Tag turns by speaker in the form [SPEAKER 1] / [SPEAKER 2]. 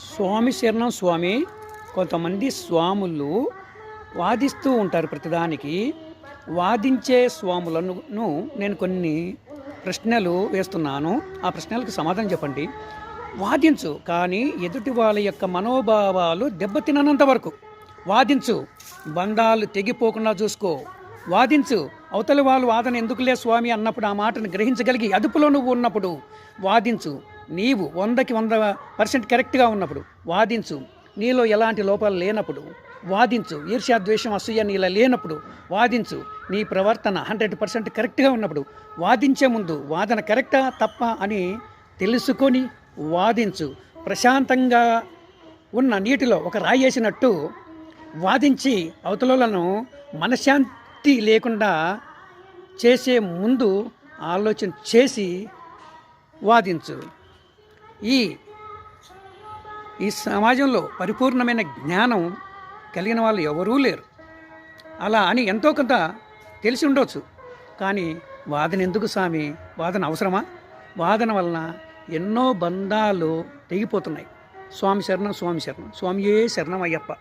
[SPEAKER 1] స్వామి శరణం స్వామి. కొంతమంది స్వాములు వాదిస్తూ ఉంటారు ప్రతిదానికి. వాదించే స్వాములను నేను కొన్ని ప్రశ్నలు వేస్తున్నాను. ఆ ప్రశ్నలకు సమాధానం చెప్పండి. వాదించు కానీ ఎదుటి వాళ్ళ యొక్క మనోభావాలు దెబ్బతినంత వరకు. వాదించు బంధాలు తెగిపోకుండా చూసుకో. వాదించు అవతలి వాళ్ళు వాదన ఎందుకులే స్వామి అన్నప్పుడు ఆ మాటను గ్రహించగలిగి అదుపులో నువ్వు ఉన్నప్పుడు వాదించు. నీవు వందకి వంద పర్సెంట్ కరెక్ట్గా ఉన్నప్పుడు వాదించు. నీలో ఎలాంటి లోపాలు లేనప్పుడు వాదించు. ఈర్ష్యాద్వేషం అసూయ నీలా లేనప్పుడు వాదించు. నీ ప్రవర్తన హండ్రెడ్ పర్సెంట్ కరెక్ట్గా ఉన్నప్పుడు వాదించే ముందు వాదన కరెక్టా తప్ప అని తెలుసుకొని వాదించు. ప్రశాంతంగా ఉన్న నీటిలో ఒక రాయి వేసినట్టు వాదించి అవతలను మనశ్శాంతి లేకుండా చేసే ముందు ఆలోచన చేసి వాదించు. ఈ ఈ సమాజంలో పరిపూర్ణమైన జ్ఞానం కలిగిన వాళ్ళు ఎవరూ లేరు. అలా అని ఎంతో కొంత తెలిసి ఉండొచ్చు. కానీ వాదన ఎందుకు స్వామి వాదన అవసరమా? వాదన వలన ఎన్నో బంధాలు తెగిపోతున్నాయి. స్వామి శరణం స్వామి శరణం. స్వామియే శరణం అయ్యప్ప.